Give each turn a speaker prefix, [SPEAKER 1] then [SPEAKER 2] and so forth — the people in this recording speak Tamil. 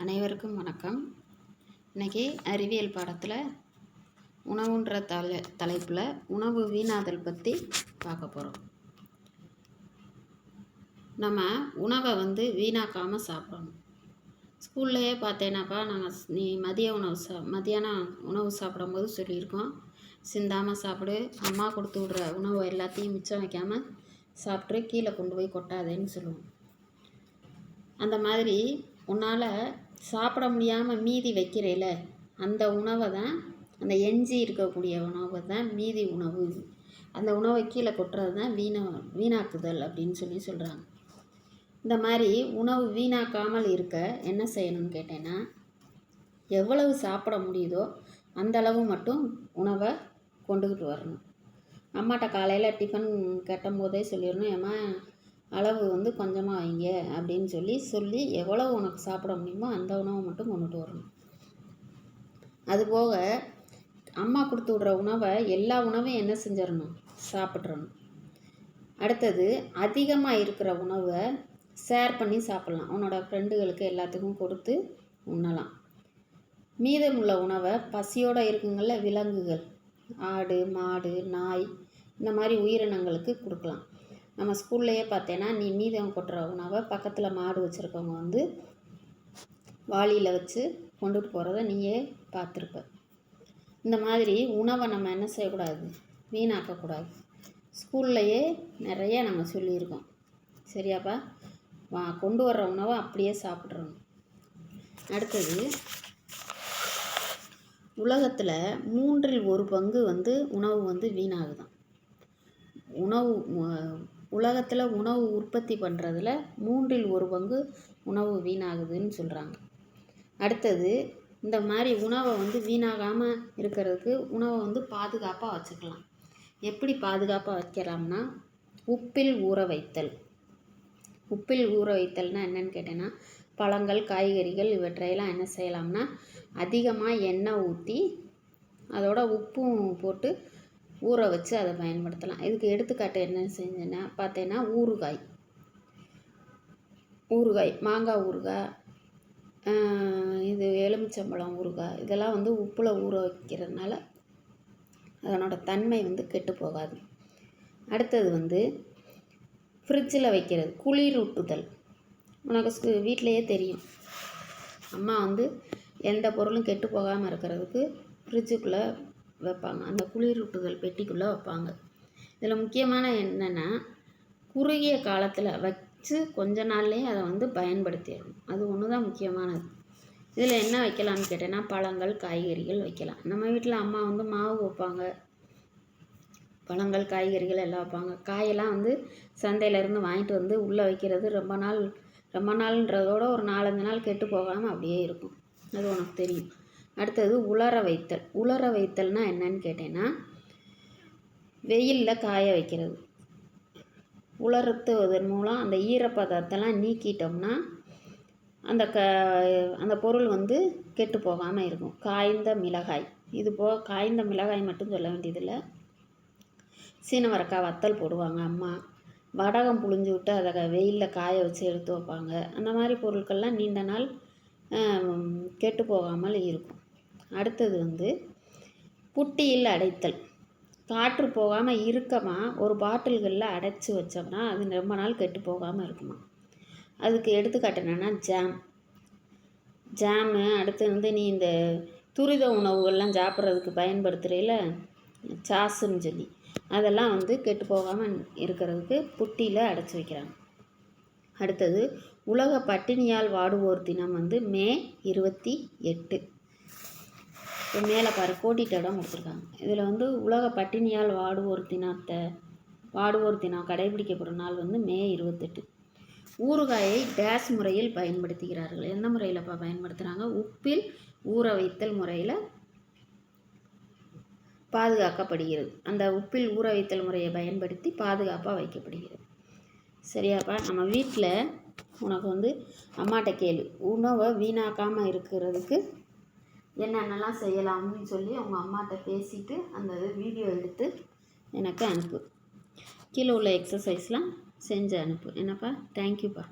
[SPEAKER 1] அனைவருக்கும் வணக்கம். இன்றைக்கி அறிவியல் பாடத்தில் உணவுன்ற தலை தலைப்பில் உணவு வீணாதல் பற்றி பார்க்க போகிறோம் நம்ம உணவை வந்து வீணாக்காமல் சாப்பிடணும். ஸ்கூல்லையே பார்த்தேனாக்கா நாங்கள் நீ மதிய உணவு சா மதியானம் உணவு சாப்பிடும்போது சொல்லியிருக்கோம். சிந்தாமல் சாப்பிடு அம்மா கொடுத்து விட்ற உணவு எல்லாத்தையும் மிச்சம் வைக்காமல் சாப்பிட்டு கீழே கொண்டு போய் கொட்டாதேன்னு சொல்லுவோம். அந்த மாதிரி உன்னால் சாப்பிட முடியாமல் மீதி வைக்கிறேல அந்த உணவை தான் அந்த எஞ்சி இருக்கக்கூடிய உணவை தான் மீதி உணவு. அந்த உணவை கீழே கொட்டுறது தான் வீணா வீணாக்குதல் அப்படின்னு சொல்லி சொல்கிறாங்க இந்த மாதிரி உணவு வீணாக்காமல் இருக்க என்ன செய்யணும்னு கேட்டேன்னா எவ்வளவு சாப்பிட முடியுதோ அந்தளவு மட்டும் உணவை கொண்டுக்கிட்டு வரணும். அம்மாட்ட காலையில் டிஃபன் கட்டும் போதே சொல்லிடணும் ஏம்மா அளவு வந்து கொஞ்சமாக வைங்க அப்படின்னு சொல்லி சொல்லி எவ்வளோ உனக்கு சாப்பிட முடியுமோ அந்த உணவை மட்டும் கொண்டுட்டு வரணும். அதுபோக அம்மா கொடுத்து விட்ற உணவை எல்லா உணவையும் என்ன செஞ்சிடணும்? சாப்பிட்றணும் அடுத்தது அதிகமாக இருக்கிற உணவை ஷேர் பண்ணி சாப்பிட்லாம். உன்னோட ஃப்ரெண்டுகளுக்கு எல்லாத்துக்கும் கொடுத்து உண்ணலாம். மீதமுள்ள உணவை பசியோடு இருக்குங்கள விலங்குகள் ஆடு மாடு நாய் இந்த மாதிரி உயிரினங்களுக்கு கொடுக்கலாம். நம்ம ஸ்கூல்லையே பார்த்தேன்னா நீ மீதம் கொட்டுற உணவை பக்கத்தில் மாடு வச்சுருக்கவங்க வந்து வாளியில் வச்சு கொண்டுட்டு போகிறத நீயே பார்த்துருப்ப. இந்த மாதிரி உணவை நம்ம என்ன செய்யக்கூடாது? வீணாக்கக்கூடாது. ஸ்கூல்லையே நிறைய நம்ம சொல்லியிருக்கோம். சரியாப்பா? வா கொண்டு வர்ற உணவை அப்படியே சாப்பிட்றணும் அடுத்தது உலகத்தில் மூன்றில் ஒரு பங்கு வந்து உணவு வந்து வீணாகுதான். உணவு உலகத்தில் உணவு உற்பத்தி பண்ணுறதுல மூன்றில் ஒரு பங்கு உணவு வீணாகுதுன்னு சொல்கிறாங்க அடுத்தது இந்த மாதிரி உணவை வந்து வீணாகாமல் இருக்கிறதுக்கு உணவை வந்து பாதுகாப்பாக வச்சுக்கலாம். எப்படி பாதுகாப்பாக வைக்கலாம்னா உப்பில் ஊற வைத்தல். உப்பில் ஊற வைத்தல்னால் என்னென்னு கேட்டேன்னா பழங்கள் காய்கறிகள் இவற்றையெல்லாம் என்ன செய்யலாம்னா அதிகமாக எண்ணெய் ஊற்றி அதோட உப்பும் போட்டு ஊற வச்சு அதை பயன்படுத்தலாம். இதுக்கு எடுத்துக்காட்டு என்னென்னு செஞ்சேன்னா பார்த்தேன்னா ஊறுகாய். ஊறுகாய் மாங்காய் ஊறுகாய் இது எலுமிச்சம்பழம் ஊறுகாய் இதெல்லாம் வந்து உப்பில் ஊற வைக்கிறதுனால அதனோட தன்மை வந்து கெட்டு போகாது. அடுத்தது வந்து ஃப்ரிட்ஜில் வைக்கிறது குளிரூட்டுதல். உனக்கு வீட்டிலையே தெரியும். அம்மா வந்து எந்த பொருளும் கெட்டு போகாமல் இருக்கிறதுக்கு ஃப்ரிட்ஜுக்குள்ளே வைப்பாங்க. அந்த குளிரூட்டுதல் பெட்டிக்குள்ளே வைப்பாங்க. இதில் முக்கியமான என்னென்னா குறுகிய காலத்தில் வச்சு கொஞ்ச நாள்லேயே அதை வந்து பயன்படுத்திடணும். அது ஒன்று தான் முக்கியமானது. இதில் என்ன வைக்கலாம்னு கேட்டேன்னா பழங்கள் காய்கறிகள் வைக்கலாம். நம்ம வீட்டில் அம்மா வந்து மாவு வைப்பாங்க. பழங்கள் காய்கறிகள் எல்லாம் வைப்பாங்க. காயெல்லாம் வந்து சந்தையிலேருந்து வாங்கிட்டு வந்து உள்ளே வைக்கிறது ரொம்ப நாள் ரொம்ப நாள்ன்றதோட ஒரு நாலஞ்சு நாள் கெட்டு போகாமல் அப்படியே இருக்கும். அது உனக்கு தெரியும். அடுத்தது உலர வைத்தல். உலர வைத்தல்னால் என்னன்னு கேட்டேன்னா வெயிலில் காய வைக்கிறது. உலர்த்துவதன் மூலம் அந்த ஈரப்பதத்தெல்லாம் நீக்கிட்டோம்னா அந்த க அந்த பொருள் வந்து கெட்டு போகாமல் இருக்கும். காய்ந்த மிளகாய். இது போக காய்ந்த மிளகாய் மட்டும் சொல்ல வேண்டியதில்லை. சீனவரக்காய் வத்தல் போடுவாங்க அம்மா. வடகம் புழிஞ்சு விட்டு அதை வெயிலில் காய வச்சு எடுத்து வைப்பாங்க. அந்த மாதிரி பொருட்கள்லாம் நீண்ட நாள் கெட்டு போகாமல் இருக்கும். அடுத்தது வந்து புட்டியில் அடைத்தல். காற்று போகாமல் இருக்கமா? ஒரு பாட்டில்களில் அடைச்சி வச்சோம்னா அது ரொம்ப நாள் கெட்டு போகாமல் இருக்குமா? அதுக்கு எடுத்துக்காட்டு என்னென்னா ஜாம் ஜாமு அடுத்து வந்து நீ இந்த துரித உணவுகள்லாம் சாப்பிட்றதுக்கு பயன்படுத்துகிறீல சாஸுன்னு சொல்லி. அதெல்லாம் வந்து கெட்டு போகாமல் இருக்கிறதுக்கு புட்டியில் அடைச்சி வைக்கிறாங்க. அடுத்தது உலக பட்டினியால் வாடுவோர் தினம் வந்து மே இருபத்தி எட்டு. மேலே பாரு கோடிட்ட இடம் கொடுத்துருக்காங்க. இதில் வந்து உலக பட்டினியால் வாடுவோர் தினத்தை வாடுவோர் தினம் கடைபிடிக்கப்படும் நாள் வந்து மே இருபத்தெட்டு. ஊறுகாயை டேஸ் முறையில் பயன்படுத்துகிறார்கள். எந்த முறையில்ப்பா பயன்படுத்துகிறாங்க உப்பில் ஊற வைத்தல் முறையில் பாதுகாக்கப்படுகிறது. அந்த உப்பில் ஊற வைத்தல் முறையை பயன்படுத்தி பாதுகாப்பாக வைக்கப்படுகிறது. சரியாப்பா நம்ம வீட்டில் உனக்கு வந்து அம்மாட்ட கேளு. உணவை வீணாக்காமல் இருக்கிறதுக்கு என்னென்னலாம் செய்யலாம்னு சொல்லி அவங்க அம்மாட்ட பேசிவிட்டு அந்த வீடியோ எடுத்து எனக்கு அனுப்பு. கீழே உள்ள எக்ஸசைஸ்லாம் செஞ்சு அனுப்பு. என்னப்பா? தேங்க்யூப்பா